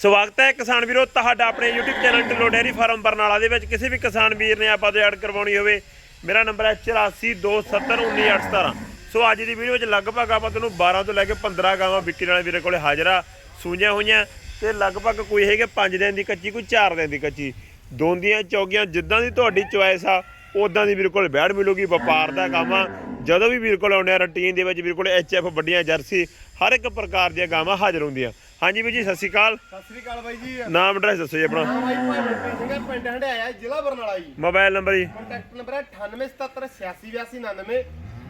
ਸਵਾਗਤ ਹੈ ਕਿਸਾਨ ਵੀਰੋ, ਤੁਹਾਡਾ ਆਪਣੇ YouTube channel Dhillon dairy farm Barnala ਦੇ ਵਿੱਚ। ਕਿਸੇ ਵੀ ਕਿਸਾਨ ਵੀਰ ਨੇ ਆਪਾਂ ਤੋਂ ਐਡ ਕਰਵਾਉਣੀ ਹੋਵੇ, ਮੇਰਾ ਨੰਬਰ ਹੈ 8427191817 ਸੋ ਅੱਜ ਦੀ ਵੀਡੀਓ ਵਿੱਚ ਲਗਭਗ ਆਪਾਂ ਤੁਹਾਨੂੰ 12 ਤੋਂ ਲੈ ਕੇ 15 ਗਾਵਾਂ ਵਿਕਰੀ ਵਾਲੇ ਵੀਰੇ ਕੋਲੇ ਹਾਜ਼ਰ ਆ, ਸੂਈਆਂ ਹੋਈਆਂ। ਤੇ ਲਗਭਗ ਕੋਈ ਹੈਗੇ 5 ਦਿਨ ਦੀ ਕੱਚੀ, ਕੋਈ 4 ਦਿਨ ਦੀ ਕੱਚੀ। ਦੋਂਦੀਆਂ, ਚੌਗੀਆਂ, ਜਿੱਦਾਂ ਦੀ ਤੁਹਾਡੀ ਚੁਆਇਸ ਆ ਉਦਾਂ ਦੀ ਵੀਰੇ ਕੋਲ ਬੈੜ ਮਿਲੂਗੀ, ਵਪਾਰ ਦਾ ਕੰਮ ਆ। ਜਦੋਂ ਵੀ ਵੀਰੇ ਕੋਲ ਆਉਂਦੇ ਆ ਰੂਟੀਨ ਦੇ ਵਿੱਚ ਵੀਰੇ ਕੋਲ ਐਚਐਫ ਵੱਡੀਆਂ ਜਰਸੀ, ਹਰ ਇੱਕ ਪ੍ਰਕਾਰ ਦੀਆਂ ਗਾਵਾਂ ਹਾਜ਼ਰ ਹੁੰਦੀਆਂ। ਹਾਂਜੀ ਵੀਰ ਜੀ ਸਤਿ ਸ਼੍ਰੀ ਅਕਾਲ। ਸਤਿ ਸ੍ਰੀ ਅਕਾਲ ਬਾਈ ਜੀ। ਨਾਮ ਐਡਰੈਸ ਦੱਸੋ ਜੀ ਆਪਣਾ। ਨਾਮ ਬਾਈ ਭਾਈ ਸਿੰਘ ਹੈ ਪਿੰਡ ਹੰਡਿਆਇਆ ਜ਼ਿਲ੍ਹਾ ਬਰਨਾਲਾ ਜੀ। ਮੋਬਾਈਲ ਨੰਬਰ ਜੀ। ਕੰਟੈਕਟ ਨੰਬਰ ਹੈ 9877868299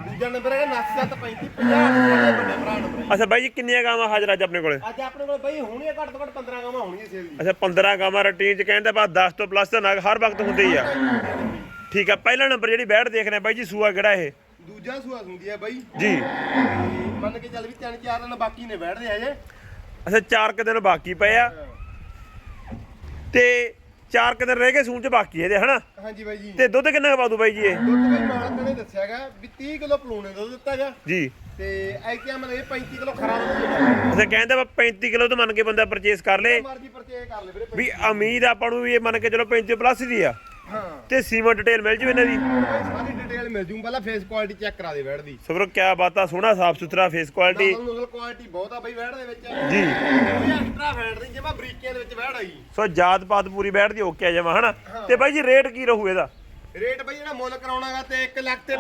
ਦੂਜਾ ਨੰਬਰ ਹੈ 973550 ਵੱਡੇ ਭਰਾ ਨੰਬਰ ਹੈ ਅੱਛਾ ਬਾਈ ਜੀ ਕਿੰਨੀਆਂ ਗਾਵਾਂ ਹਾਜ਼ਰ ਅੱਜ ਆਪਣੇ ਕੋਲੇ? ਅੱਜ ਆਪਣੇ ਕੋਲ ਬਾਈ ਹੋਣੀਆਂ ਘੱਟ ਤੋਂ ਘੱਟ 15 ਗਾਵਾਂ ਹੋਣਗੀਆਂ ਸੇਲ ਦੀ ਅੱਛਾ 15 ਗਾਵਾਂ ਰੂਟੀਨ ਚ ਕਹਿੰਦੇ ਬਾ 10 ਤੋਂ ਪਲੱਸ ਤਾਂ ਨਗ ਹਰ ਵਕਤ ਹੁੰਦੇ ਹੀ ਆ। ਠੀਕ ਆ ਪਹਿਲਾ ਨੰਬਰ ਜਿਹੜੀ ਬੈਠ ਦੇਖ ਰਹੇ ਬਾਈ ਜੀ ਸੂਆ ਕਿਹੜਾ ਇਹ? ਦੂਜਾ ਸੁਆ ਹੁੰਦੀ ਹੈ ਬਾਈ। ਜੀ। ਮੰਨ ਕੇ ਚੱਲ ਵੀ ਤਿੰਨ ਚਾਰ ਦਿਨ ਬਾਕੀ ਨੇ ਬੈਠਦੇ ਹਜੇ ਅੱਛਾ 4 ਕੁ ਦਿਨ ਬਾਕੀ ਪਏ ਆ। ਤੇ 4 ਕੁ ਦਿਨ ਰਹਿ ਗਏ ਸੂਣ ਚ ਬਾਕੀ ਇਹਦੇ ਹਨਾ? ਹਾਂਜੀ ਬਾਈ ਜੀ। ਤੇ ਦੁੱਧ ਕਿੰਨਾ ਪਾ ਦੂ ਬਾਈ ਜੀ ਇਹ? ਦੁੱਧ ਬਾਈ ਮਾਲਕ ਨੇ ਦੱਸਿਆਗਾ ਵੀ 30 ਕਿਲੋ ਪਲੂਣੇ ਦੁੱਧ ਦਿੱਤਾਗਾ ਜੀ। ਤੇ ਐਕਿਆ ਮਤਲਬ ਇਹ 35 ਕਿਲੋ ਖਰਾ ਦੁੱਧ ਦੇਣਾ ਅੱਛਾ ਕਹਿੰਦੇ ਵਾ 35 ਕਿਲੋ ਤੋਂ ਮੰਨ ਕੇ ਬੰਦਾ ਪਰਚੇਸ ਕਰ ਲੇ। ਮਰਜ਼ੀ ਪਰਚੇਜ ਕਰ ਲੈ ਵੀਰੇ ਵੀ ਉਮੀਦ ਆਪਾਂ ਨੂੰ ਵੀ ਇਹ ਮੰਨ ਕੇ ਚਲੋ 35 ਪਲੱਸ ਦੀ ਆ। ਹਾਂ। ਤੇ ਸੀਮਾ ਡਿਟੇਲ ਮਿਲ ਜੂ ਇਹਨਾਂ ਦੀ। ਸਾਰੀ ਮਿਲ ਜੂ ਪਹਿਲਾਂ ਫੇਸ ਕੁਆਲਿਟੀ ਚੈੱਕ ਕਰਾ ਦੇ ਬੈਠ ਦੀ। ਸਬਰੋ ਕਿਆ ਬਾਤਾਂ ਸੋਹਣਾ ਸਾਫ਼ ਸੁਥਰਾ ਫੇਸ ਕੁਆਲਿਟੀ ਨਸਲ ਨਸਲ ਕੁਆਲਿਟੀ ਬਹੁਤ ਆ ਬਈ ਵੈੜ ਦੇ ਵਿੱਚ। ਜੀ। ਕੋਈ ਐਕਸਟਰਾ ਫੈਟ ਨਹੀਂ ਜਿਵੇਂ ਬਰੀਕੀਆਂ ਦੇ ਵਿੱਚ ਵੈੜ ਆਈ। ਸੋ ਜਾਤ ਪਾਤ ਪੂਰੀ ਬੈਠਦੀ ਓਕੇ ਆ ਜਾਵਾ ਹਨਾ? ਤੇ ਬਾਈ ਜੀ ਰੇਟ ਕੀ ਰਹੂ ਇਹਦਾ? ਰੇਟ ਬਈ ਜਿਹੜਾ ਮੁੱਲ ਕਰਾਉਣਾਗਾ ਤੇ 1 ਲੱਖ ਤੇ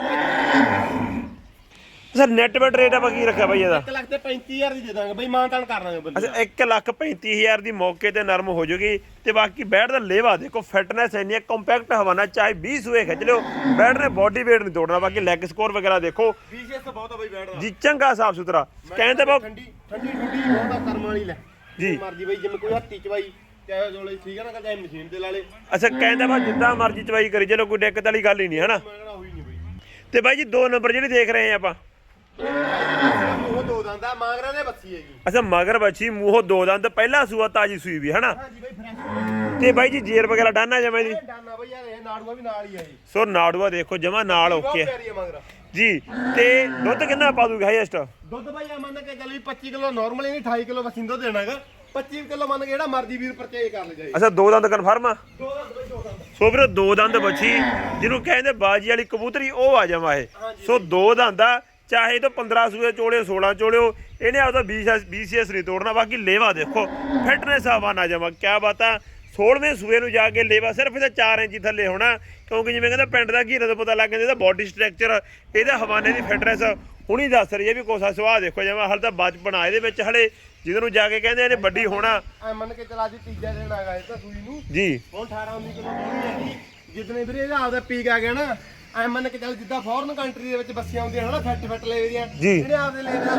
ਸਰ ਨੈਟ ਬੈਟ ਰੇਟ ਆਪਾਂ ਕੀ ਰੱਖਿਆ ਬਾਈ ਇਹਦਾ? 1 ਲੱਖ ਤੇ 35000 ਦੀ ਦੇ ਦਾਂਗੇ ਬਈ ਮਾਨਤਾਨ ਕਰ ਦਾਂਗੇ ਬੰਦੇ ਅੱਛਾ 1 ਲੱਖ 35000 ਦੀ ਮੌਕੇ ਤੇ ਨਰਮ ਹੋ ਜੂਗੀ ਤੇ ਬਾਕੀ ਬੈਟ ਦਾ ਲੇਵਾ ਦੇਖੋ ਫਿਟਨੈਸ ਇੰਨੀ ਹੈ ਕੰਪੈਕਟ ਹਵਾਨਾ ਚਾਹੇ 20 ਸੂਏ ਖਿੱਚ ਲਿਓ ਬੈਟ ਨੇ ਬਾਡੀ weight ਨਹੀਂ ਤੋੜਨਾ ਬਾਕੀ ਲੈਗ ਸਕੋਰ ਵਗੈਰਾ ਦੇਖੋ। ਵਿਸ਼ੇਸ਼ ਬਹੁਤ ਆ ਬਈ ਵੈੜ ਦਾ। ਜੀ ਚੰਗਾ ਸਾਫ਼ ਸੁਥਰਾ। ਕਹਿੰਦੇ ਬਾ ਠੰਡੀ ਠੰਡੀ ਠੰਡੀ ਬਹੁਤ ਆ ਕਰਮ ਵਾਲੀ ਲੈ। ਜੀ। ਮਰਜ਼ੀ ਬਈ ਜਿਵੇਂ ਕੋਈ ਹੱਥੀ ਚਵਾਈ ਚਾਹੇ ਜੋਲੇ ਠੀਕ ਹੈ ਨਾ ਚਾਹੇ ਮਸ਼ੀਨ ਤੇ ਲਾ ਲੇ। ਅੱਛਾ ਕਹਿੰਦਾ ਬਾ ਜਿੱਦਾਂ ਮਰਜ਼ੀ ਚਵਾਈ ਕਰੀ ਚਲੋ ਕੋਈ ਦਿੱਕਤ ਵਾਲੀ ਗੱਲ ਹੀ ਨਹੀਂ ਹਨਾ ਤੇ ਬਾਈ ਜੀ ਦੋ ਨੰਬਰ ਜਿਹੜੇ ਦੇਖ ਰਹੇ ਆ ਆਪਾਂ। ਉਹ ਦੋ ਦੰਦਾ ਮਾਂਗਰਾ ਦੇ ਬੱਸੀ ਹੈਗੀ। ਅੱਛਾ ਮਗਰ ਬੱਚੀ ਮੂੰਹੋਂ ਦੋ ਦੰਦ ਪਹਿਲਾ ਸੂਆ ਤਾਜੀ ਸੂਈ ਵੀ ਹਨਾ? ਹਾਂਜੀ ਬਈ ਫਰੈਸ਼ ਤੇ ਬਾਈ ਜੀ ਜੇਰ ਵਗੈਰਾ ਡਾਨਾ ਜਮਾ ਜੀ? ਡਾਨਾ ਬਈ ਯਾਰ ਇਹ ਨਾੜੂਆ ਵੀ ਨਾਲ ਹੀ ਆ ਜੀ ਸੋ ਨਾੜੂਆ ਦੇਖੋ ਜਮਾ ਨਾਲ ਓਕੇ। ਮਗਰਾ। ਜੀ ਤੇ ਦੁੱਧ ਕਿੰਨਾ ਪਾ ਦੂਗਾ ਹਾਈਐਸਟ ਦੁੱਧ ਬਾਈ ਆ ਮੰਨ ਕੇ ਚੱਲ ਵੀ 25 ਕਿਲੋ ਨਾਰਮਲ ਨਹੀਂ 28 ਕਿਲੋ ਵਸਿੰਦੋ ਦੇਣਾਗਾ। 25 ਕਿਲੋ ਮੰਨ ਕੇ ਜਿਹੜਾ ਮਰਜ਼ੀ ਵੀਰ ਪਰਚੇਜ ਕਰ ਲੈ ਜਾਏ। ਅੱਛਾ ਦੋ ਦੰਦ ਕਨਫਰਮ ਆ? ਦੋ ਦੰਦ ਬਈ ਦੋ ਦੰਦ। ਸੋ ਵੀਰੋ ਦੋ ਦੰਦ ਬੱਚੀ ਜਿਹਨੂੰ ਕਹਿੰਦੇ ਬਾਜੀ ਵਾਲੀ ਕਬੂਤਰੀ ਉਹ ਆ ਜਾਵਾ ਇਹ। ਸੋ ਦੋ ਦੰਦ ਆ ਚਾਹੇ ਤਾਂ 15 ਸੂਏ ਚੋਲੇ 16 ਚੋਲਿਓ ਇਹਨੇ ਆਪਦਾ 20 BCS ਨਹੀਂ ਤੋੜਨਾ ਬਾਕੀ ਲੇਵਾ ਦੇਖੋ। ਫਿਟਨੈਸ ਆਵਾ ਨਾ ਜਾਵਾ ਕਿਆ ਬਾਤਾਂ 16ਵੇਂ ਸੂਏ ਨੂੰ ਜਾ ਕੇ ਲੇਵਾ ਸਿਰਫ ਇਹਦਾ 4 ਇੰਚੀ ਥੱਲੇ ਹੋਣਾ ਕਿਉਂਕਿ ਜਿਵੇਂ ਕਹਿੰਦਾ ਪਿੰਡ ਦਾ ਘੀਰਾ ਤੋਂ ਪਤਾ ਲੱਗ ਜਾਂਦਾ ਇਹਦਾ ਬਾਡੀ ਸਟਰਕਚਰ ਇਹਦਾ ਹਵਾਨੇ ਦੀ ਫਿਟਨੈਸ ਹੁਣੀ ਦੱਸ ਰਹੀ ਹੈ ਵੀ ਕੋਸਾ ਸੁਆਹ ਦੇਖੋ ਜਿਵੇਂ ਹਲ ਤਾਂ ਬਚਪਨ ਆ ਇਹਦੇ ਵਿੱਚ ਹਲੇ ਜਿਹਦੇ ਨੂੰ ਜਾ ਕੇ ਕਹਿੰਦੇ ਇਹਨੇ ਵੱਡੀ ਹੋਣਾ। ਐ ਮੰਨ ਕੇ ਚਲਾ ਜੀ ਤੀਜਾ ਦਿਨ ਆਗਾ ਇਹ ਤਾਂ ਸੂਈ ਨੂੰ। ਜੀ। ਹੁਣ 18 19 ਕਿਲੋ ਹੋਣੀ ਜਿੱਦਨੇ ਵੀਰੇ ਇਹਦਾ ਆਪਦਾ ਪੀਕ ਆ ਗਿਆ ਨਾ ਐ ਮੰਨ ਕੇ ਚੱਲ ਜਿੱਦਾਂ ਫੋਰਨ ਕੰਟਰੀ ਦੇ ਵਿੱਚ ਬੱਸੀਆਂ ਆਉਂਦੀਆਂ ਹਨਾ ਫੱਟ ਫੱਟ ਲੈ ਦੀਆਂ ਜੀ। ਇਹਨੇ ਆਪਦੇ ਲੈ ਦਾ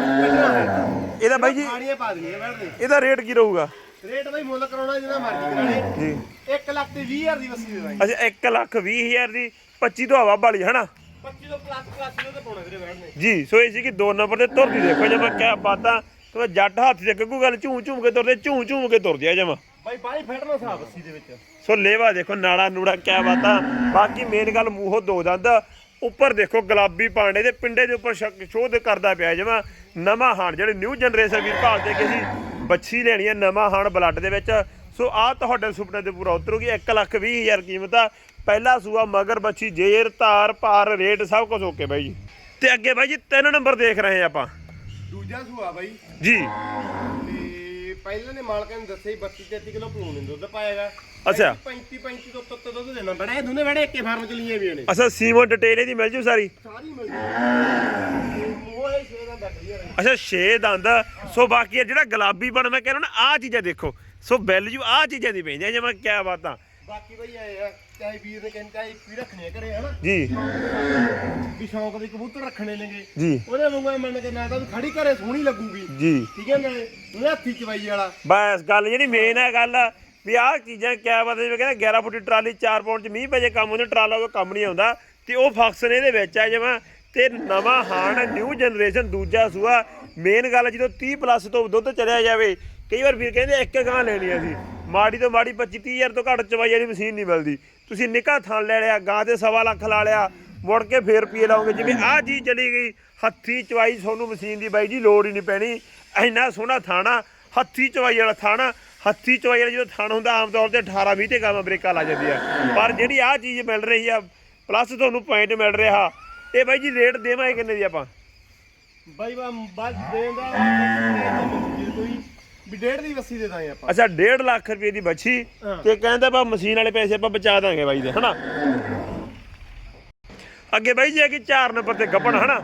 ਹੈ ਇਹਦਾ ਬਾਈ ਜੀ ਖਾਣੀਆਂ ਪਾ ਦੇਣੀਆਂ ਬੈਠਦੇ ਇਹਦਾ ਰੇਟ ਕੀ ਰਹੂਗਾ? ਰੇਟ ਬਈ ਮੁੱਲ ਕਰਾਉਣਾ ਜਿਹਦਾ ਮਰਜ਼ੀ ਕਰਾ ਲੇ ਜੀ। 1 ਲੱਖ ਤੇ 20000 ਦੀ ਬੱਸੀ ਦੇ ਦਾਂਗੇ ਅੱਛਾ 1 ਲੱਖ 20 ਹਜ਼ਾਰ ਦੀ 25 ਤੋਂ ਹਵਾ ਵਾਲੀ ਹਨਾ? 25 ਤੋਂ ਪਲੱਸ ਪਲੱਸ ਇਹਦੇ ਤੇ ਪਾਉਣਾ ਵੀਰੇ ਬੈਠਨੇ ਜੀ ਸੋ ਇਹ ਸੀ ਕਿ ਦੋ ਨੰਬਰ ਤੇ ਤੁਰਦੀ ਦੇਖੋ ਜਮਾ ਕਿਆ ਬਾਤਾਂ। ਤੇ ਜੱਟ ਹੱਥ ਤੇ ਗੱਗੂ ਗੱਲ ਝੂੰ ਝੂੰ ਕੇ ਤੁਰਦੇ ਝੂੰ ਝੂੰ ਕੇ ਤੁਰਦੀ ਆ ਜਮਾ। ਬਾਈ ਬਾਈ ਫਿਟਨੈਸ ਆ ਬੱਸੀ ਦੇ ਵਿੱਚ। ਸੋ ਲੇਵਾ ਦੇਖੋ ਨਾੜਾ ਨੂੜਾ ਕਿਆ ਬਾਤਾਂ। ਬਾਕੀ ਮੇਨ ਗੱਲ ਮੂੰਹੋਂ ਦੋ ਦੰਦ। ਉੱਪਰ ਦੇਖੋ ਗੁਲਾਬੀ ਪਾਂਡੇ ਦੇ ਪਿੰਡੇ ਦੇ ਉੱਪਰ ਸ਼ੋਧ ਕਰਦਾ ਪਿਆ ਜਮਾ। ਨਵਾਂ ਹਾਣ ਜਿਹੜੇ ਨਿਊ ਜਨਰੇਸ਼ਨ ਵੀਰ ਭਾਲਦੇ ਕਿ ਅਸੀਂ ਬੱਚੀ ਲੈਣੀ ਹੈ ਨਵਾਂ ਹਾਣ ਬਲੱਡ ਦੇ ਵਿੱਚ। ਸੋ ਆ ਤੁਹਾਡੇ ਸੁਪਨੇ ਤੇ ਪੂਰਾ ਉਤਰੂਗੀ 1 ਲੱਖ 20 ਹਜ਼ਾਰ ਕੀਮਤ ਆ। ਪਹਿਲਾ ਸੂਆ ਮਗਰ ਬੱਚੀ ਜੇਰ ਧਾਰ ਭਾਰ ਰੇਟ ਸਭ ਕੁਝ ਓਕੇ ਬਾਈ ਜੀ। ਤੇ ਅੱਗੇ ਬਾਈ ਜੀ ਤਿੰਨ ਨੰਬਰ ਦੇਖ ਰਹੇ ਆਪਾਂ। ਦੂਜਾ ਸੂਆ ਬਾਈ। ਜੀ। ਪਹਿਲਾਂ ਨੇ ਮਾਲਕਾਂ ਨੇ ਦੱਸਿਆ 32 33 ਕਿਲੋ ਪਲੂਣ ਦੇ ਦੁੱਧ ਪਾਏਗਾ। ਅੱਛਾ। 35 35 ਤੋਂ ਉੱਤੇ ਦੁੱਧ ਦੇਣਾ ਬੜਾ ਇਹ ਦੋਨੇ ਬੜੇ ਇੱਕੇ ਫਾਰਮ ਚ ਲਈਏ ਵੀ ਉਹਨੇ ਅੱਛਾ ਸੀਮੋ ਡਿਟੇਲ ਇਹਦੀ ਮਿਲ ਜੂ ਸਾਰੀ? ਸਾਰੀ ਮਿਲ ਮੂੰਹ ਇਹ ਛੇ ਦਾ ਦੱਸ ਰਹੀ ਹੈ ਅੱਛਾ 6 ਦੰਦ ਸੋ ਬਾਕੀ ਜਿਹੜਾ ਗੁਲਾਬੀ ਬਣ ਮੈਂ ਕਹਿੰਦਾ ਨਾ ਆਹ ਚੀਜ਼ਾਂ ਦੇਖੋ। ਸੋ ਵੈਲਿਊ ਆਹ ਚੀਜ਼ਾਂ ਦੀ ਪੈਂਦੀਆਂ ਜਿਵੇਂ ਕਿਆ ਬਾਤਾਂ। ਬਾਕੀ ਬਈ ਆਏ ਆ ਚਾਹੇ ਵੀਰ ਨੇ ਕਹਿੰਦੇ ਚਾਹੇ ਵੀ ਰੱਖਣੇ ਆ ਘਰੇ ਹਨਾ? ਜੀ। ਵੀ ਸ਼ੌਂਕ ਦੇ ਕਬੂਤਰ ਰੱਖਣੇ ਨੇਗੇ। ਜੀ। ਉਹਦੇ ਵਾਂਗੂ ਐਂ ਮੰਨ ਕੇ ਨਾ ਤਾਂ ਵੀ ਖੜੀ ਘਰੇ ਸੋਹਣੀ ਲੱਗੂਗੀ। ਜੀ। ਠੀਕ ਹੈ ਨਾਲੇ ਉਹਦੇ ਹੱਥੀ ਚਵਾਈ ਵਾਲਾ। ਬਸ ਗੱਲ ਜਿਹੜੀ ਮੇਨ ਹੈ ਗੱਲ ਵੀ ਆਹ ਚੀਜ਼ਾਂ ਕਿਆ ਬਾਤਾਂ ਜਿਵੇਂ ਕਹਿੰਦਾ 11 ਫੁੱਟੀ ਟਰਾਲੀ 4 ਪੌਂਡ ਚ ਮੀਂਹ ਵਜੇ ਕੰਮ ਉਹਨੇ ਟਰਾਲਾ ਉਹ ਕੰਮ ਨਹੀਂ ਆਉਂਦਾ। ਤੇ ਉਹ ਫੰਕਸ਼ਨ ਇਹਦੇ ਵਿੱਚ ਆ ਜਿਵੇਂ ਤੇ ਨਵਾਂ ਹਾਣ ਨਿਊ ਜਨਰੇਸ਼ਨ ਦੂਜਾ ਸੂਆ। ਮੇਨ ਗੱਲ ਜਦੋਂ 30 ਪਲੱਸ ਤੋਂ ਦੁੱਧ ਚਲਿਆ ਜਾਵੇ ਕਈ ਵਾਰ ਵੀਰ ਕਹਿੰਦੇ ਇੱਕ ਗਾਂ ਲੈਣੀ ਆ ਸੀ ਮਾੜੀ ਤੋਂ ਮਾੜੀ 25 30 ਹਜ਼ਾਰ ਤੋਂ ਘੱਟ ਚਵਾਈ ਵਾਲੀ ਮਸ਼ੀਨ ਨਹੀਂ ਮਿਲਦੀ। ਤੁਸੀਂ ਨਿੱਕਾ ਥਾਂ ਲੈ ਲਿਆ, ਗਾਂ ਤੇ ਸਵਾ ਲੱਖ ਲਾ ਲਿਆ, ਮੁੜ ਕੇ ਫੇਰ ਪੀਏ ਲਾਓਗੇ, ਜਿਵੇਂ ਆਹ ਚੀਜ਼ ਚਲੀ ਗਈ, ਹੱਥੀ ਚਵਾਈ ਤੁਹਾਨੂੰ ਮਸ਼ੀਨ ਦੀ ਬਾਈ ਜੀ, ਲੋੜ ਹੀ ਨਹੀਂ ਪੈਣੀ। ਇੰਨਾ ਸੋਹਣਾ ਥਾਣਾ ਹੱਥੀ ਚਵਾਈ ਵਾਲਾ ਥਾਣਾ ਹੱਥੀ ਚਵਾਈ ਵਾਲਾ ਜਦੋਂ ਥਣ ਹੁੰਦਾ, ਆਮ ਤੌਰ ਤੇ 18 20 ਤੇ ਕੰਮ ਬ੍ਰੇਕਾਂ ਲਾ ਜਾਂਦੀ ਆ। ਪਰ ਜਿਹੜੀ ਆਹ ਚੀਜ਼ ਮਿਲ ਰਹੀ ਆ ਪਲੱਸ ਤੁਹਾਨੂੰ ਪੁਆਇੰਟ ਮਿਲ ਰਿਹਾ, ਇਹ ਬਾਈ ਜੀ ਰੇਟ ਦੇਵਾਂਗੇ ਕਿੰਨੇ ਦੀ ਆਪਾਂ? ਬਾਈ ਬਾ ਬਸ ਦੇਣ ਦਾ ਵੀ ਡੇਢ ਦੀ ਵੱਸੀ ਦੇ ਦਾਂਗੇ ਆਪਾਂ। ਅੱਛਾ 1.5 ਲੱਖ ਰੁਪਏ ਦੀ ਬੱਚੀ ਹਾਂ। ਤੇ ਕਹਿੰਦਾ ਬਾ ਮਸ਼ੀਨ ਵਾਲੇ ਪੈਸੇ ਆਪਾਂ ਬਚਾ ਦਾਂਗੇ ਬਾਈ ਦੇ ਹਨਾ? ਅੱਗੇ ਬਾਈ ਜੀ ਕਿ 4 ਨੰਬਰ ਤੇ ਗੱਪਣ ਹਨਾ?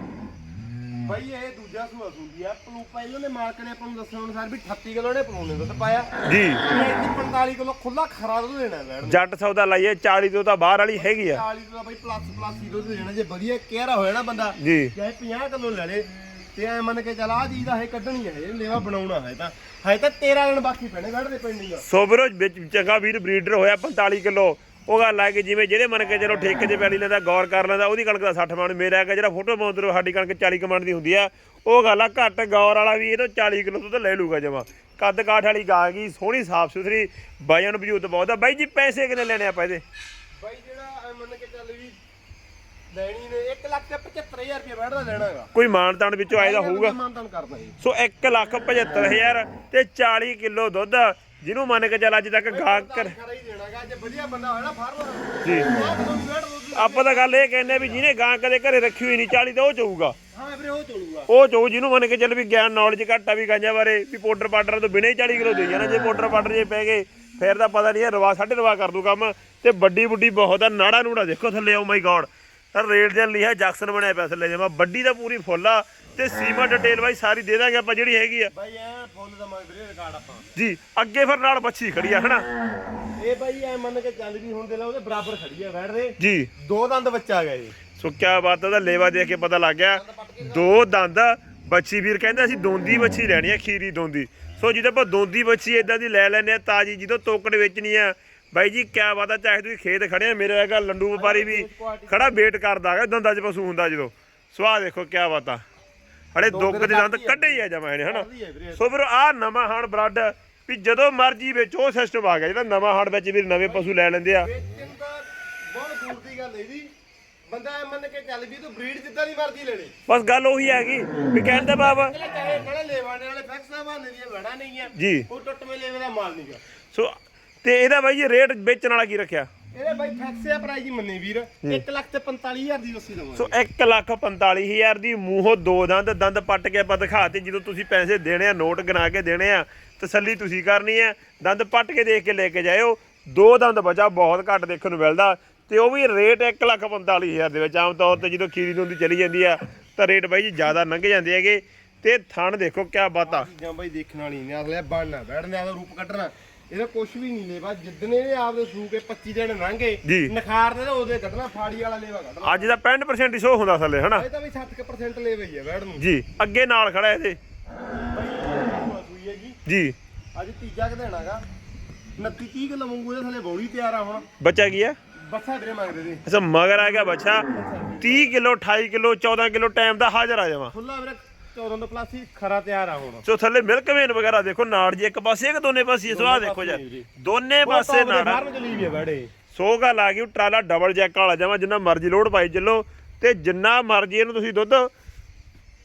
ਬਾਈ ਇਹ ਦੂਜਾ ਸੂਆ ਸੁੰਦੀ ਆ। ਪਲੂ ਪਹਿਲਾਂ ਦੇ ਮਾਲਕ ਨੇ ਆਪਾਂ ਨੂੰ ਦੱਸਿਆ ਅਨੁਸਾਰ ਵੀ 38 ਕਿਲੋ ਨੇ ਪਲੂ ਨੇ ਦੁੱਧ ਪਾਇਆ। ਜੀ। ਇਹ 45 ਕਿਲੋ ਖੁੱਲਾ ਖਰਾ ਦੁੱਧ ਦੇਣਾ ਜੱਟ ਸੌਦਾ ਲਾਈਏ 40 ਤੋਂ ਤਾਂ ਬਾਹਰ ਵਾਲੀ ਹੈਗੀ ਆ। 40 ਤੋਂ ਬਾਈ ਪਲੱਸ ਪਲੱਸ ਹੀ ਦੁੱਧ ਦੇਣਾ। ਜੇ ਵਧੀਆ ਕੇਅਰ ਹੋਇਆ ਨਾ ਬੰਦਾ ਜੀ। ਚਾਹੇ 50 ਕਿਲੋ ਲੈ ਲੇ ਤੇ ਐ ਮੰਨ ਕੇ ਚੱਲ ਆ ਚੀਜ਼ ਦਾ ਹੈ ਕੱਢਣੀ ਹੈ ਇਹ ਲੇਵਾ ਬਣਾਉਣਾ ਹੈ ਤਾਂ। ਹੈ ਤਾਂ 13 ਦਿਨ ਬਾਕੀ ਪੈਣੇ ਕੱਢਦੇ ਪੈਣੀ ਆ। ਸੋ ਵੀਰੋ ਵਿੱਚ ਚੰਗਾ ਵੀਰ ਬਰੀਡਰ ਹੋਇਆ 45 ਕਿਲੋ। ਉਹ ਗੱਲ ਆ ਕਿ ਜਿਵੇਂ ਜਿਹੜੇ ਮੰਨ ਕੇ ਚਲੋ ਠੇਕੇ 'ਚ ਪੈਲੀ ਲੈਂਦਾ ਗੌਰ ਕਰ ਲੈਂਦਾ ਉਹਦੀ ਕਣਕ ਦਾ 60 ਮਣ ਮੇਰਾ ਹੈਗਾ ਜਿਹੜਾ ਫੋਟੋ ਪਾਉਂਦੇ ਸਾਡੀ ਕਣਕ 40 ਕੁ ਮਣ ਦੀ ਹੁੰਦੀ ਆ। ਉਹ ਗੱਲ ਆ ਘੱਟ ਗੌਰ ਵਾਲਾ ਵੀ ਇਹ ਤੋਂ 40 ਕਿਲੋ ਤੋਂ ਤਾਂ ਲੈ ਲੂਗਾ ਜਮਾ। ਕੱਦ ਕਾਠ ਵਾਲੀ ਗਾਂ ਗਈ ਸੋਹਣੀ ਸਾਫ਼ ਸੁਥਰੀ ਵਜਨ ਵਜੂਤ ਬਹੁਤ ਆ। ਬਾਈ ਜੀ ਪੈਸੇ ਕਿੰਨੇ ਲੈਣੇ ਆਪਾਂ ਇਹਦੇ? ਬਾਈ ਜਿਹੜਾ ਮੰਨ ਕੇ ਚੱਲ ਵੀ ਲੈਣੀ ਨੇ 1 ਲੱਖ ਤੇ 75000 ਰੁਪਏ ਬੈਠਦਾ ਲੈਣਾਗਾ ਕੋਈ ਮਾਨਤਾਨ ਵਿੱਚੋਂ ਆਏਦਾ ਹੋਊਗਾ। ਮਾਨਤਾਨ ਕਰਦਾ ਜੀ। ਸੋ 1 ਲੱਖ 75000 ਤੇ 40 ਕਿਲੋ ਦੁੱਧ ਜਿਹਨੂੰ ਮੰਨ ਕੇ ਚੱਲ ਅੱਜ ਤੱਕ ਗਾਂ ਕਰ ਖਰਾ ਹੀ ਦੇਣਾਗਾ ਜੇ ਵਧੀਆ ਬੰਦਾ ਹੋਇਆ ਨਾ ਫਾਰਮਰ। ਜੀ। ਆ ਕਿਲੋ ਵੀ ਬੈਠ ਦੁੱਧ ਆਪਾਂ ਤਾਂ ਗੱਲ ਇਹ ਕਹਿੰਦੇ ਵੀ ਜਿਹਨੇ ਗਾਂ ਕਦੇ ਘਰੇ ਰੱਖੀ ਹੋਈ ਨਹੀਂ 40 ਤਾਂ ਉਹ ਹਾਂ ਵੀਰੇ ਉਹ ਚਲੂਗਾ ਉਹ ਜੋ ਜਿਹਨੂੰ ਮੰਨ ਕੇ ਚੱਲ ਵੀ ਗਿਆਨ ਨੌਲੇਜ ਘੱਟ ਆ ਵੀ ਗਾਂਜਾ ਬਾਰੇ ਵੀ ਪਾਊਡਰ ਪਾਡਰ ਤੋਂ ਬਿਨਾਂ ਹੀ 40 ਕਿਲੋ ਦੇਈ ਜਾਣਾ ਜੇ ਪਾਊਡਰ ਪਾਡਰ ਜੇ ਪੈ ਗਏ ਫੇਰ ਤਾਂ ਪਤਾ ਨਹੀਂ ਰਵਾ ਸਾਢੇ ਰਵਾ ਕਰ ਦੂ ਕੰਮ। ਤੇ ਵੱਡੀ ਬੁੱਢੀ ਬਹੁਤ ਆ ਨਾੜਾ ਨੂੜਾ ਦੇਖੋ ਥੱਲੇ oh my God sir rate ਦੇ ਲਿਆ ਜੈਕਸਨ ਬਣਿਆ ਪਿਆ ਥੱਲੇ ਜਮਾ। ਵੱਡੀ ਦਾ ਪੂਰੀ ਫੁੱਲ ਆ ਤੇ ਸੀਮਾ ਡਿਟੇਲ ਬਾਈ ਸਾਰੀ ਦੇ ਦਾਂਗੇ ਆਪਾਂ ਜਿਹੜੀ ਹੈਗੀ ਆ। ਬਾਈ ਐ ਫੁੱਲ ਦਾ ਮੈਂ ਵੀਰੇ ਰਿਕਾਰਡ ਆਪਾਂ। ਜੀ ਅੱਗੇ ਫਿਰ ਨਾਲ ਬੱਚੀ ਖੜੀ ਆ ਹਨਾ? ਇਹ ਬਾਈ ਐ ਮੰਨ ਕੇ ਚੱਲ ਵੀ ਹੁਣ ਦੇ ਲਾ ਉਹਦੇ ਬਰਾਬਰ ਖੜੀ ਆ ਬੈਠ ਦੇ। ਜੀ। ਦੋ ਦੰਦ ਬੱਚਾ ਗਿਆ ਜੀ ਸੋ ਕਿਆ ਬਾਤ ਉਹਦਾ ਲੇਵਾ ਦੇਖ ਕੇ ਪਤਾ ਲੱਗ ਗਿਆ। ਦੋ ਦੰਦ ਬੱਚੀ ਵੀਰ ਕਹਿੰਦਾ ਅਸੀਂ ਦੋਂਦੀ ਬੱਚੀ ਲੈਣੀ ਆ ਖੀਰੀ ਦੋਂਦੀ। ਸੋ ਜਦੋਂ ਆਪਾਂ ਦੋਂਦੀ ਬੱਚੀ ਇਦਾਂ ਦੀ ਲੈ ਲੈਨੇ ਆ ਤਾਜੀ ਜਦੋਂ ਤੋਕੜ ਵੇਚਣੀ ਆ ਬਾਈ ਜੀ ਕਿਆ ਬਾਤ ਆ ਚਾਹੇ ਤੁਸੀਂ ਖੇਤ ਖੜੇ ਆ ਮੇਰੇ ਵਰਗਾ ਲੰਡੂ ਵਪਾਰੀ ਵੀ ਖੜਾ ਵੇਟ ਕਰਦਾ ਹੈਗਾ ਦੰਦਾਂ 'ਚ ਪਸ਼ੂ ਹੁੰਦਾ ਜਦੋਂ। ਸੋ ਆਹ ਦੇਖੋ ਕਿਆ ਬਾਤ ਆ। ਹਲੇ ਦੁੱਖ ਦੇ ਦੰਦ ਕੱਢੇ ਹੀ ਆ ਜਮਾ ਇਹਨੇ ਹਨਾ? ਸੋ ਫਿਰ ਆ ਨਵਾਂ ਹਾਣ ਬਲੱਡ ਵੀ ਜਦੋਂ ਮਰਜ਼ੀ ਵਿੱਚ ਉਹ ਸਿਸਟਮ ਆ ਗਿਆ। ਜਿਹੜਾ ਨਵਾਂ ਹਾਣ ਵਿੱਚ ਵੀ ਨਵੇਂ ਪਸ਼ੂ ਲੈ ਲੈਂਦੇ ਆ। ਬਹੁਤ ਦੂਰ ਦੀ ਗੱਲ ਹੈ ਜੀ। ਬੰਦਾ ਐ ਮੰਨ ਕੇ ਚੱਲ ਵੀ ਤੂੰ ਬਰੀਡ ਜਿੱਦਾਂ ਦੀ ਮਰਜ਼ੀ ਲੈ ਲੈ। ਬਸ ਗੱਲ ਉਹੀ ਹੈਗੀ ਵੀ ਕਹਿੰਦੇ ਬਾਬਾ ਚਾਹੇ ਨਾਲੇ ਲੈਵਾਣੇ ਵਾਲੇ ਫੈਕਸ ਦਾ ਬਹਾਨੇ ਦੀਆਂ ਵੜਾ ਨਹੀਂ ਆ। ਜੀ। ਉਹ ਟੁੱਟਵੇਂ ਲੈਵੇ ਦਾ ਮਾਲ ਨਹੀਂਗਾ ਸੋ ਤੇ ਇਹਦਾ ਬਾਈ ਜੀ ਰੇਟ ਵੇਚਣ ਵਾਲਾ ਕੀ ਰੱਖਿਆ? ਇਹਦੇ ਬਾਈ ਫੈਕਸ ਆ ਪ੍ਰਾਈਸ ਹੀ ਮੰਨੇ ਵੀਰ। 1 ਲੱਖ ਤੇ 45000 ਦੀ ਵਸੀ ਦਵਾਂਗੇ। ਸੋ 1 ਲੱਖ 45000 ਦੀ ਮੂੰਹੋਂ ਦੋ ਦੰਦ ਦੰਦ ਪੱਟ ਕੇ ਆਪਾਂ ਦਿਖਾਤੇ ਜਦੋਂ ਤੁਸੀਂ ਪੈਸੇ ਦੇਣੇ ਆ ਨੋਟ ਗਿਣਾ ਕੇ ਦੇਣੇ ਆ ਤਸੱਲੀ ਤੁਸੀਂ ਕਰਨੀ ਆ। ਦੰਦ ਪੱਟ ਕੇ ਦੇਖ ਕੇ ਲੈ ਕੇ ਜਾਇਓ। ਦੋ ਦੰਦ ਬਚਾ ਬਹੁਤ ਘੱਟ ਦੇਖਣ ਨੂੰ ਮਿਲਦਾ। ਤੇ ਉਹ ਵੀ ਰੇਟ 1 ਲੱਖ 45000 ਦੇ ਵਿੱਚ ਆਮ ਤੌਰ ਤੇ ਜਦੋਂ ਖੀਰੀ ਹੁੰਦੀ ਚਲੀ ਜਾਂਦੀ ਆ ਤਾਂ ਰੇਟ ਬਾਈ ਜੀ ਜ਼ਿਆਦਾ ਲੰਘ ਜਾਂਦੇ ਹੈਗੇ। ਤੇ ਥਣ ਦੇਖੋ ਕਿਆ ਬਾਤਾਂ। ਚੀਜ਼ਾਂ ਬਾਈ ਦੇਖਣ ਵਾਲੀ ਨੇ ਅਗਲੇ ਬਣਨਾ ਆਦਾ ਰੂਪ ਕੱਢਣਾ। ਇਹਦਾ ਕੁਝ ਵੀ ਨਹੀਂ ਲੈਵਾ। ਜਿੱਦਨੇ ਇਹ ਆਪਦੇ ਸੂ ਕੇ 25 ਦਿਨ ਲੰਘੇ ਜੀ। ਨਖਾਰ ਦੇ ਤਾਂ ਉਹਦੇ ਕੱਢਣਾ ਫਾੜੀ ਵਾਲਾ ਲੇਵਾ ਕੱਢਣਾ। ਅੱਜ ਦਾ 65% ਹੀ ਸ਼ੋ ਹੁੰਦਾ ਥੱਲੇ ਹਨਾ? ਇਹ ਤਾਂ ਵੀ 60% ਲੇਵਾ ਹੀ ਹੈ ਬੈਠ ਨੂੰ। ਜੀ ਅੱਗੇ ਨਾਲ ਖੜਾ ਇਹਦੇ। ਸੂਈ ਜੀ। ਅੱਜ ਤੀਜਾ ਕਿ ਦੇਣਾਗਾ 29 30 ਕਿਲੋ ਮੰਗੂ ਇਹਦੇ ਥਲੇ ਬੌਲੀ ਤਿਆਰ ਆ ਹੁਣ। ਬੱਚਾ ਕੀ ਆ? ਬੱਸਾ ਵੀਰੇ ਮੰਗਦੇ ਨੇ ਅੱਛਾ ਮਗਰ ਆ ਗਿਆ ਬੱਚਾ। 30 ਕਿਲੋ 28 ਕਿਲੋ 14 ਕਿਲੋ ਟਾਈਮ ਦਾ ਹਾਜ਼ਰ ਆ ਜਾਵਾਂ। ਖੁੱਲਾ ਵੀਰੇ 14 ਤੋਂ ਪਲੱਸ ਹੀ ਖਰਾ ਤਿਆਰ ਆ ਹੁਣ। ਸੋ ਥੱਲੇ ਮਿਲਕ ਵੇਨ ਵਗੈਰਾ ਦੇਖੋ ਨਾੜ ਜੀ ਇੱਕ ਪਾਸੇ ਕਿ ਦੋਨੇ ਪਾਸੇ ਸੋ ਆਹ ਦੇਖੋ ਜੀ। ਦੋਨੇ ਪਾਸੇ ਨਾੜ। ਫਾਰਮ ਚ ਹੈ ਬੈੜੇ। ਸੋ ਗੱਲ ਆ ਗਈ ਟਰਾਲਾ ਡਬਲ ਜੈਕ ਵਾਲਾ ਜਾਵਾਂ ਜਿੰਨਾ ਮਰਜ਼ੀ ਲੋਡ ਪਾਈ ਚੱਲੋ। ਤੇ ਜਿੰਨਾ ਮਰਜ਼ੀ ਇਹਨੂੰ ਤੁਸੀਂ ਦੁੱਧ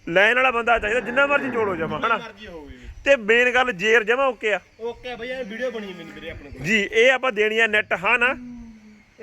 ਲੈਣ ਵਾਲਾ ਬੰਦਾ ਚਾਹੀਦਾ ਜਿੰਨਾ ਮਰਜ਼ੀ ਜੋੜੋ ਜਾਵਾਂ ਹਨਾ? ਮਰਜ਼ੀ ਹੋਵੇ ਤੇ ਮੇਨ ਗੱਲ ਜੇਰ ਜਮਾ ਓਕੇ ਆ। ਓਕੇ ਭਈਆ ਇਹ ਵੀਡੀਓ ਬਣੀ ਮੈਨੂੰ ਵੀਰੇ ਆਪਣੇ ਕੋਲ। ਜੀ ਇਹ ਆਪਾਂ ਦੇਣੀ ਆ ਨੈਟ ਹਾਂ ਨਾ?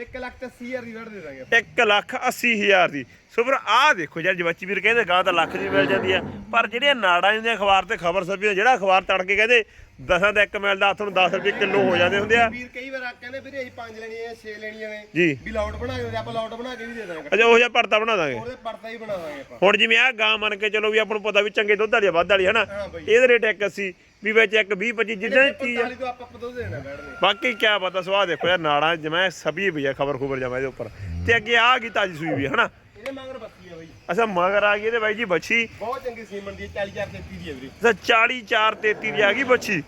1 ਲੱਖ ਤੇ 80000 ਦੀ ਵੜ ਦੇ ਦਾਂਗੇ 1 ਲੱਖ 80 ਹਜ਼ਾਰ ਦੀ। ਸੋ ਫਿਰ ਆਹ ਦੇਖੋ ਯਾਰ ਜਵਾਚੀ ਵੀਰ ਕਹਿੰਦੇ ਗਾਂ ਤਾਂ ਲੱਖ ਦੀ ਮਿਲ ਜਾਂਦੀ ਆ ਪਰ ਜਿਹੜੀਆਂ ਨਾੜਾਂ ਹੁੰਦੀਆਂ ਅਖਬਾਰ ਤੇ ਖਬਰ ਛਪੀ ਜਿਹੜਾ ਅਖਬਾਰ ਤੜਕੇ ਕਹਿੰਦੇ ਦਸਾਂ ਦਾ ਇੱਕ ਮਿਲਦਾ ਹੱਥ ਨੂੰ 10 ਰੁਪਏ ਕਿਲੋ ਹੋ ਜਾਂਦੇ ਹੁੰਦੇ ਆ। ਵੀਰ ਕਈ ਵਾਰ ਕਹਿੰਦੇ ਵੀਰੇ ਅਸੀਂ ਪੰਜ ਲੈਣੀਆਂ 6 ਲੈਣੀਆਂ ਨੇ। ਜੀ। ਵੀ ਲਾਊਟ ਬਣਾ ਕੇ ਆਪਾਂ ਲਾਊਟ ਬਣਾ ਕੇ ਵੀ ਦੇ ਦਾਂਗੇ। ਅੱਛਾ ਉਹ ਜਿਹਾ ਪਰਤਾ ਬਣਾ ਦਾਂਗੇ। ਉਹਦੇ ਪਰਤਾ ਹੀ ਬਣਾ ਦਾਂਗੇ ਆਪਾਂ। ਹੁਣ ਜਿਵੇਂ ਆ ਗਾਂ ਮੰਨ ਕੇ ਚਲੋ ਵੀ ਆਪਾਂ ਨੂੰ ਪਤਾ ਵੀ ਚੰਗੇ ਦੁੱਧ ਵਾਲੀ ਆ ਵੱਧ ਵਾਲੀ ਹੈ ਨਾ ਹਾਂ ਬਈ। ਇਹਦੇ ਰੇਟ ਇੱਕ 80 ਵੀ ਵਿੱਚ ਇੱਕ 20 25 ਜਿੱਦਾਂ ਚੀਜ਼ ਆ। 45 ਤੋਂ ਆਪਾਂ ਆਪਾਂ ਦੁੱਧ ਦੇਣਾ ਬੈਠਦੇ ਬਾਕੀ ਕਿਆ ਪਤਾ ਸਵਾਹ ਦੇਖੋ ਯਾਰ ਨਾੜਾਂ ਜਿਵੇਂ ਸਭੀ ਵੀ ਆ ਖਬਰ ਖੁਬਰ ਜਾਵਾਂ ਇਹਦੇ ਉੱਪਰ। ਤੇ ਅੱਗੇ ਆ ਗਈ ਤਾਜੀ ਸੂਈ ਵੀ ਹੈ ਨਾ ਇਹਦੇ ਮਗਰ ਬੱਤੀ ਆ ਬਈ ਅੱਛਾ ਮਗਰ ਆ ਗਈ ਇਹਦੇ ਬਾਈ ਜੀ ਬੱਚੀ ਬਹੁਤ ਚੰਗੀ ਸੀਮਨ ਦੀ 40000 ਤੇ 30 ਦੀ ਹੈ ਵੀਰੇ। ਅੱਛਾ 40 4 33 ਦੀ ਆ ਗਈ ਬੱਚੀ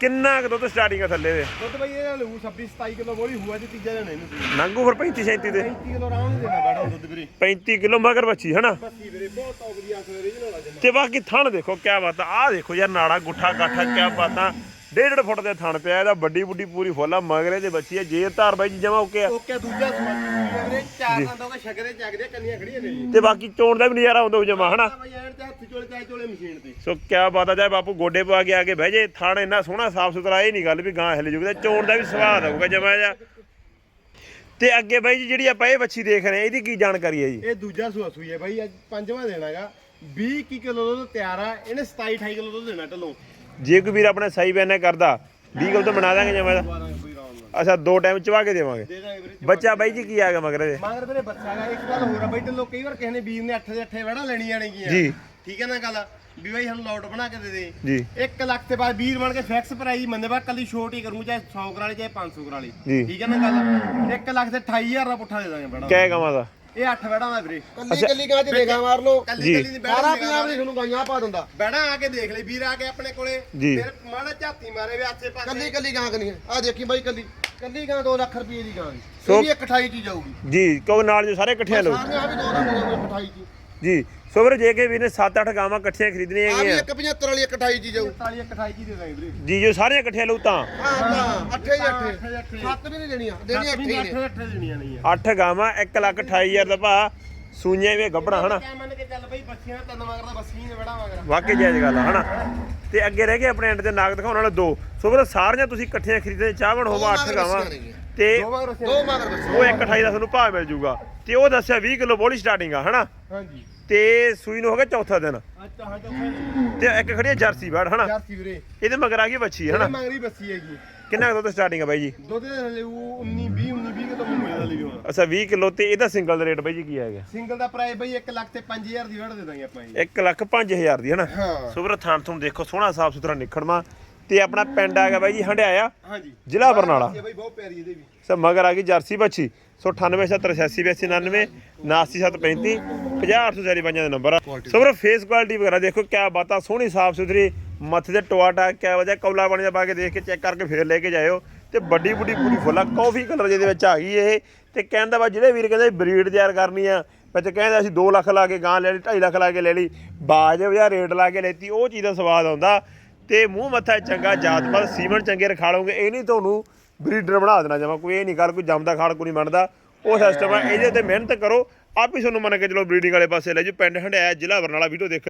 ਕਿੰਨਾ ਕੁ ਦੁੱਧ ਸਟਾਰਟਿੰਗ ਆ ਥੱਲੇ ਦੇ? ਦੁੱਧ ਬਈ ਇਹਦਾ ਲਊ 26 27 ਕਿਲੋ ਬੋਲੀ ਹੂਆ ਤੇ ਤੀਜਾ ਦੇਣਾ ਇਹਨੂੰ। ਨੰਗੂ ਫਿਰ 35 37 ਦੇ। 35 ਕਿਲੋ ਆਰਾਮ ਨਾਲ ਦੇਣਾ ਬੈਠਾ ਦੁੱਧ ਵੀਰੇ। 35 ਕਿਲੋ ਮਗਰ ਬੱਚੀ ਹੈ ਨਾ ਬੱਤੀ ਵੀਰੇ ਬਹੁਤ ਟੌਪ ਦੀ ਆਖਰ ਰੀਜਨਲ ਆ ਜਮਾ। ਤੇ ਬਾਕੀ ਥਣ ਦੇਖੋ ਕਿਆ ਬਾਤ ਆ। ਆਹ ਦੇਖੋ ਯਾਰ ਨਾੜਾ ਗੁੱਠਾ ਗਾਠਾ ਕਿਆ ਬਾਤਾਂ ਡੇਢ ਡੇਢ ਫੁੱਟ ਦੇ ਥਣ ਪਿਆ ਇਹਦਾ ਵੱਡੀ ਬੁੱਢੀ ਪੂਰੀ ਫੁੱਲਾ ਮਗਰੇ ਦੇ ਬੱਚੀ ਹੈ ਜੇ ਧਾਰ ਬਾਈ ਜੀ ਜਮਾ ਓਕੇ ਆ। ਓਕੇ ਦੂਜਾ ਸਮਾਨ। ਵੀਰੇ ਚਾਰ ਦੰਦ ਹੋ ਕੇ ਛਕਰੇ ਚੱਕਦੇ ਕੰਨੀਆਂ ਖੜੀਆਂ ਨੇ ਜੀ। ਤੇ ਬਾਕੀ ਚੋਣ ਦਾ ਵੀ ਨਜ਼ਾਰਾ ਆਉਂਦਾ ਜਮਾ ਹਨਾ? ਆ ਬਈ ਐਨ ਤੇ ਹੱਥ ਚੋਲੇ ਚਾਹੇ ਚੋਲੇ ਮਸ਼ੀਨ ਤੇ। ਸੋ ਕਿਆ ਬਾਤ ਆ ਜਾਏ ਬਾਪੂ ਗੋਡੇ ਪਾ ਕੇ ਆ ਕੇ ਬਹਿ ਜੇ ਥਣ ਇੰਨਾ ਸੋਹਣਾ ਸਾਫ਼ ਸੁਥਰਾ ਇਹ ਨਹੀਂ ਗੱਲ ਵੀ ਗਾਂ ਹਿਲ ਜੂਗੀ ਤੇ ਚੋਣ ਦਾ ਵੀ ਸਵਾਦ ਆਊਗਾ ਜਮਾ ਜਾ ਤੇ ਅੱਗੇ ਬਾਈ ਜੀ ਜਿਹੜੀ ਆਪਾਂ ਇਹ ਬੱਚੀ ਦੇਖ ਰਹੇ ਆ ਇਹਦੀ ਕੀ ਜਾਣਕਾਰੀ ਹੈ ਜੀ? ਇਹ ਦੂਜਾ ਸੂਆ ਸੂਈ ਹੈ ਬਾਈ ਅੱਜ ਪੰਜਵਾਂ ਦੇਣਾਗਾ 20 21 ਕਿਲੋ ਦੁੱਧ ਤਿਆਰ ਆ ਇਹਨੇ 27 28 ਕਿਲੋ ਦੁੱਧ ਦੇਣਾ ਢਲੋਂ। ਜੇ ਕੋਈ ਵੀਰ ਆਪਣਾ ਸਹੀ ਬੈਨੇ ਕਰਦਾ 20 ਕਿਲੋ ਤਾਂ ਬਣਾ ਦਾਂਗੇ ਜਮਾ ਦਾ ਅੱਛਾ ਦੋ ਟਾਈਮ ਚਵਾ ਕੇ ਦੇਵਾਂਗੇ। ਦੇ ਦਾਂਗੇ ਵੀਰੇ ਬੱਚਾ ਬਾਈ ਜੀ ਕੀ ਆ ਗਿਆ ਮਗਰ ਇਹਦੇ? ਮਗਰ ਵੀਰੇ ਬੱਚਾ ਗਾ ਇੱਕ ਗੱਲ ਹੋਰ ਆ ਬਾਈ ਢਲੋਂ ਕਈ ਵਾਰ ਕਿਸੇ ਨੇ ਵੀਰ ਨੇ 8 ਦੇ 8 ਵੜਾ ਲੈਣੀਆਂ ਨੇਗੀਆਂ ਜੀ। ਠੀਕ ਹੈ ਨਾ ਗੱਲ? ਵੀ ਬਾਈ ਸਾਨੂੰ ਲੋਟ ਬਣਾ ਕੇ ਦੇ ਦੇ। ਜੀ। 1 ਲੱਖ ਤੇ ਬਾਅਦ ਵੀਰ ਬਣ ਕੇ ਫਿਕਸ ਪ੍ਰਾਈਸ ਮੰਨੇ ਬਾ ਕੱਲੀ ਛੋਟ ਹੀ ਕਰੂੰ ਚਾਹੇ 100 ਕਰਾਲੀ ਚਾਹੇ 500 ਕਰਾਲੀ। ਜੀ। ਠੀਕ ਹੈ ਨਾ ਗੱਲ? 1 ਲੱਖ ਤੇ 28000 ਦਾ ਪੁੱਠਾ ਦੇ ਦਾਂਗੇ ਬੜਾ। ਕਹਿ ਗਾਵਾਂ ਦਾ? ਇਹ 8 ਵੜਾ ਦਾ ਵੀਰੇ। ਕੱਲੀ ਕੱਲੀ ਗਾਂ ਚ ਦੇਗਾ ਮਾਰ ਲੋ ਕੱਲੀ ਜੀ। ਕੱਲੀ ਦੀ ਬੈੜਾ ਸਾਰਾ ਪੰਜਾਬ ਦੀ ਤੁਹਾਨੂੰ ਗਾਈਆਂ ਪਾ ਦਿੰਦਾ। ਬੈੜਾ ਆ ਕੇ ਦੇਖ ਲੈ ਵੀਰ ਆ ਕੇ ਆਪਣੇ ਕੋਲੇ। ਜੀ। ਫਿਰ ਮਾੜਾ ਝਾਤੀ ਮਾਰੇ ਵੀ ਆਸੇ ਪਾਸੇ। ਕੱਲੀ ਕੱਲੀ ਗਾਂ ਕਨੀ ਆ। ਦੇਖੀ ਬਾਈ ਕੱਲੀ। ਕੱਲੀ ਗਾਂ 2 ਲੱਖ ਰੁਪਏ ਦੀ ਗਾਂ ਦੀ ਸੋ- ਇਹ ਵੀ ਇੱਕ 28 ਚ ਜਾਊਗੀ ਜੀ ਕਿਉਂ ਨਾਲ ਜੋ ਸਾਰੇ ਇਕੱਠੇ ਲਓ। ਸਾਰੀਆਂ ਆ ਵੀ 2 ਲੱਖ 28 ਚ ਜੀ ਸੋ ਵੀਰ ਜੇ ਕੇ ਵੀਰ ਨੇ 7-8 ਗਾਵਾਂ ਇਕੱਠੀਆਂ ਖਰੀਦਣੀਆਂ ਆ ਵੀ ਹੈਗੀਆਂ। ਇੱਕ 75 ਵਾਲੀ ਇੱਕ 28 ਚ ਜਾਊ। 41 28 ਕੀ ਦੇ ਦਾਂਗੇ ਵੀਰੇ। ਜੀ ਜੋ ਸਾਰੇ ਇਕੱਠੇ ਲਊ ਤਾਂ। ਹਾਂ ਹਾਂ ਅੱਠੇ ਹੀ ਅੱਠੇ। ਅੱਠੇ ਅੱਠੇ। ਸੱਤ ਵੀ ਨਹੀਂ ਦੇਣੀਆਂ ਦੇਣੀਆਂ ਅੱਠੇ ਹੀ ਨੇ। 8 8 ਦੇਣੀਆਂ ਨਹੀਂ ਆ 8 ਗਾਵਾਂ 1 ਲੱਖ 28000 ਦਾ ਭਾ ਸੂਈਆਂ ਵੀ ਗੱਬਣਾ ਹਨਾ? ਕਿਆ ਮੰਨ ਕੇ ਚੱਲ ਬਈ ਬੱਸੀਆਂ ਦਾ ਤਿੰਨ ਮਗਰ ਦਾ ਬੱਸੀ ਨੇ ਬੜਾ ਮਗਰ। ਵਾਕਈ ਜਾਇਜ਼ ਗੱਲ ਆ ਹਨਾ? ਤੇ ਅੱਗੇ ਰਹਿ ਗਏ ਆਪਣੇ ਐਂਡ ਤੇ ਨਾਗ ਦਿਖਾਉਣ ਵਾਲੇ ਦੋ। ਸੋ ਵੀਰ ਸਾਰੀਆਂ ਤੁਸੀਂ ਇਕੱਠੀਆਂ ਖਰੀਦਦੇ ਚਾਹਵਣ ਹੋਵਾ ਦੋ 8 ਮਗਰ ਗਾਵਾਂ। ਬੱਸੀਆਂ। ਤੇ ਦੋ ਮਗਰ ਬੱਸੀਆਂ ਦੋ ਮਗਰ ਬੱਚੇ ਉਹ 128 ਦਾ ਤੁਹਾਨੂੰ ਭਾਅ ਮਿਲ ਜੂਗਾ ਤੇ ਉਹ ਦੱਸਿਆ 20 ਕਿਲੋ ਬੋਲੀ ਸਟਾਰਟਿੰਗ ਆ ਹਨਾ? ਹਾਂਜੀ। ਤੇ ਸੂਈ ਨੂੰ ਹੋ ਗਿਆ ਚੌਥਾ ਦਿਨ। ਅੱਛਾ ਹਾਂ ਚੌਥੇ ਤੇ ਇੱਕ ਖੜੀ ਆ ਜਰਸੀ ਬਾੜ ਹਨਾ? ਜਰਸੀ ਵੀਰੇ। ਇਹਦੇ ਮਗਰ ਆ ਗਈ ਬੱਚੀ ਹਨਾ? ਮਗਰੀ ਬੱਸੀ ਹੈਗੀ। ਕਿੰਨਾ ਕੁ ਦੁੱਧ ਸਟਾਰਟਿੰਗ ਆ ਬਾਈ ਜੀ? ਦੁੱਧ ਉਹ 19 20 19 20 ਕਿਲੋ ਮੈਨੂੰ ਮਿਲਦਾ ਲਈ ਹੋਣਾ ਅੱਛਾ 20 ਕਿਲੋ ਤੇ ਇਹਦਾ ਸਿੰਗਲ ਦਾ ਰੇਟ ਬਾਈ ਜੀ ਕੀ ਆ ਗਿਆ ਸਿੰਗਲ ਦਾ ਪ੍ਰਾਈਸ ਬਈ 1 ਲੱਖ ਤੇ 5000 ਦੀ ਵੜ ਦੇ ਦਾਂਗੇ ਆਪਾਂ ਜੀ। 1 ਲੱਖ 5000 ਦੀ ਹਨਾ? ਹਾਂ। ਸੁਬਰ ਥਾਨ ਤੁਹਾਨੂੰ ਦੇਖੋ ਸੋਹਣਾ ਸਾਫ਼ ਸੁਥਰਾ ਨਿਖੜਵਾ ਤੇ ਆਪਣਾ ਪਿੰਡ ਆ ਗਿਆ ਬਾਈ ਜੀ ਹੰਡਿਆਇਆ ਹਾਂਜੀ। ਜ਼ਿਲ੍ਹਾ ਬਰਨਾਲਾ। ਬਈ ਬਹੁਤ ਪਿਆਰੀ ਇਹਦੇ ਵੀ। ਸੋ ਮਗਰ ਆ ਗਈ ਜਰਸੀ ਬੱਚੀ। ਸੋ 98788899 89735 50800 ਪੰਜਾਂ ਦੇ ਨੰਬਰ ਆ। ਸੋ ਵੀਰੋ ਫੇਸ ਕੁਆਲਿਟੀ ਵਗੈਰਾ ਦੇਖੋ ਕਿਆ ਬਾਤਾਂ ਸੋਹਣੀ ਸਾਫ਼ ਸੁਥਰੀ ਮੱਥੇ ਤੇ ਟਵਾਟਾ ਕਿਆ ਵਜਾ ਕੌਲਾ ਬਣ ਜਾ ਪਾ ਕੇ ਦੇਖ ਕੇ ਚੈੱਕ ਕਰਕੇ ਫੇਰ ਲੈ ਕੇ ਜਾਇਓ। ਤੇ ਵੱਡੀ ਵੱਡੀ ਪੂਰੀ ਫੁੱਲਾ ਕਾਫੀ ਕਲਰ ਜਿਹਦੇ ਵਿੱਚ ਆ ਗਈ ਇਹ। ਤੇ ਕਹਿੰਦਾ ਵਾ ਜਿਹੜੇ ਵੀਰ ਕਹਿੰਦੇ ਬਰੀਡ ਤਿਆਰ ਕਰਨੀ ਆ, ਵਿੱਚ ਕਹਿੰਦੇ ਅਸੀਂ 2 ਲੱਖ ਲਾ ਕੇ ਗਾਂ ਲੈ ਲਈ 2.5 ਲੱਖ ਲਾ ਕੇ ਲੈ ਲਈ, ਬਾਜ ਜਾਂ ਰੇਟ ਲਾ ਕੇ ਲੈਤੀ, ਉਹ ਚੀਜ਼ ਦਾ ਸਵਾਦ ਆਉਂਦਾ। ਤੇ ਮੂੰਹ ਮੱਥਾ ਚੰਗਾ ਜਾਤ-ਪਾਤ ਸੀਮਨ ਚੰਗੇ ਰਖਾ ਲਓਗੇ ਇਹ ਨਹੀਂ ਤੁਹਾਨੂੰ ਬਰੀਡਰ ਬਣਾ ਦੇਣਾ ਜਮਾ, ਕੋਈ ਇਹ ਨਹੀਂ ਗੱਲ, ਕੋਈ ਜੰਮਦਾ ਖਾੜ ਕੋਈ ਨਹੀਂ ਬਣਦਾ। ਉਹ ਸਿਸਟਮ ਆ, ਇਹਦੇ ਤੇ ਮਿਹਨਤ ਕਰੋ, ਆਪ ਹੀ ਤੁਹਾਨੂੰ ਮੰਨ ਕੇ ਚਲੋ ਬਰੀਡਿੰਗ ਵਾਲੇ ਪਾਸੇ ਲੈ ਜਾਓ, ਪਿੰਡ ਹੰਡਿਆ ਜ਼ਿਲ੍ਹਾ ਬਰਨਾਲਾ, ਵੀਡੀਓ ਦੇਖ